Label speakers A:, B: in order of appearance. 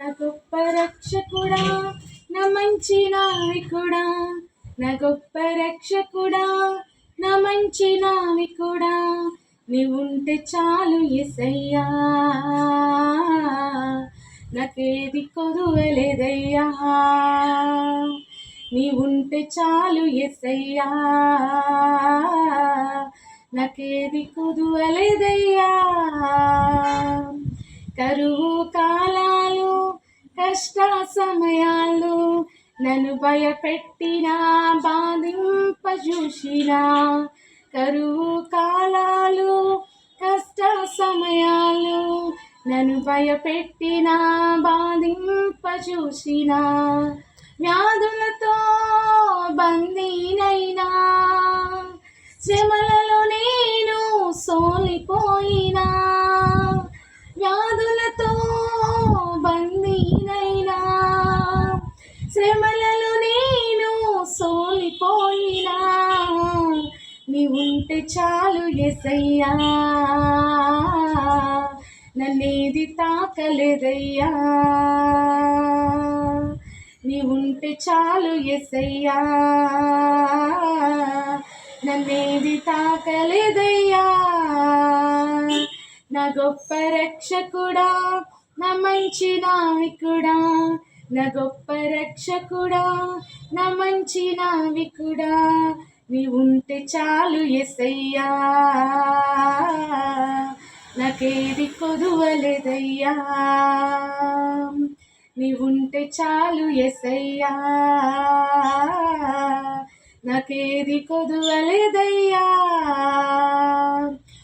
A: నా గొప్ప రక్షకుడా నా మంచి నావికుడా నా గొప్ప రక్షకుడా నా మంచి నావికుడా నీవుంటే చాలు ఎసయ్యా. నాకేది కొదువలేదయ్యా. నీవుంటే చాలు ఎసయ్యా. నాకేది కొదువలేదయ్యా. కరువు కాలా కష్ట సమయాలు నన్ను భయపెట్టిన బాధింప చూసిన కరువు కాలాలు కష్ట సమయాలు నన్ను భయపెట్టిన బాధింప చూసిన వ్యాధులతో బందీనైనా శ్రమలలో నేను సోలిపోయినా. నీవుంటే చాలు ఎసయ్యా. నన్నేది తాకలేదయ్యా. నీవుంటే చాలు ఎసయ్యా. నన్నేది తాకలేదయ్యా. నా గొప్ప రక్షకుడా నా మంచి నావికుడా నా గొప్ప రక్షకుడా నా మంచి నావికుడా ఉంటే చాలు ఎసయ్యా. నాకేది కొదువలేదయ్యా. ఉంటే చాలు ఎసయ్యా. నాకేది కొదువలేదయ్యా.